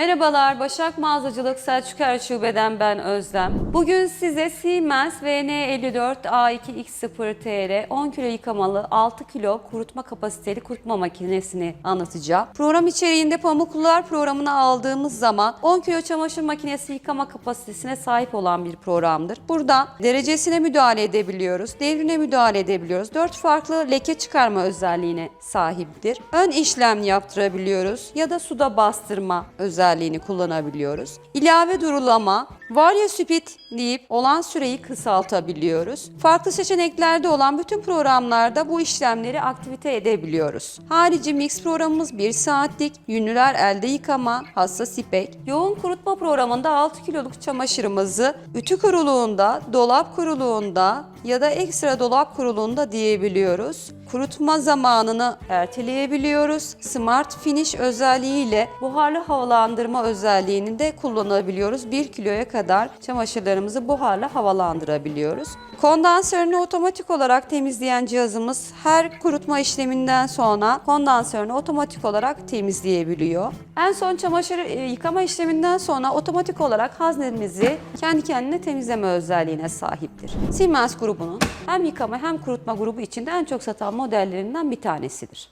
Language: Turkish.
Merhabalar, Başak Mağazacılık Selçuk Şube'den ben Özlem. Bugün size Siemens VN54 A2X0 TR 10 kilo yıkamalı 6 kilo kurutma kapasiteli kurutma makinesini anlatacağım. Program içeriğinde pamuklular programını aldığımız zaman 10 kilo çamaşır makinesi yıkama kapasitesine sahip olan bir programdır. Burada derecesine müdahale edebiliyoruz, devrine müdahale edebiliyoruz. 4 farklı leke çıkarma özelliğine sahiptir. Ön işlem yaptırabiliyoruz ya da suda bastırma özelliğini kullanabiliyoruz. İlave durulama, varya speed deyip olan süreyi kısaltabiliyoruz. Farklı seçeneklerde olan bütün programlarda bu işlemleri aktivite edebiliyoruz. Harici mix programımız 1 saatlik, yünlüler elde yıkama, hassas ipek. Yoğun kurutma programında 6 kiloluk çamaşırımızı ütü kuruluğunda, dolap kuruluğunda ya da ekstra dolap kuruluğunda diyebiliyoruz. Kurutma zamanını erteleyebiliyoruz. Smart Finish özelliğiyle buharlı havalandırma özelliğini de kullanabiliyoruz. 1 kiloya kadar çamaşırlarımızı buharla havalandırabiliyoruz. Kondansörünü otomatik olarak temizleyen cihazımız her kurutma işleminden sonra kondansörünü otomatik olarak temizleyebiliyor. En son çamaşır e, yıkama işleminden sonra otomatik olarak haznemizi kendi kendine temizleme özelliğine sahiptir. Siemens grubunun hem yıkama hem kurutma grubu içinde en çok satan modellerinden bir tanesidir.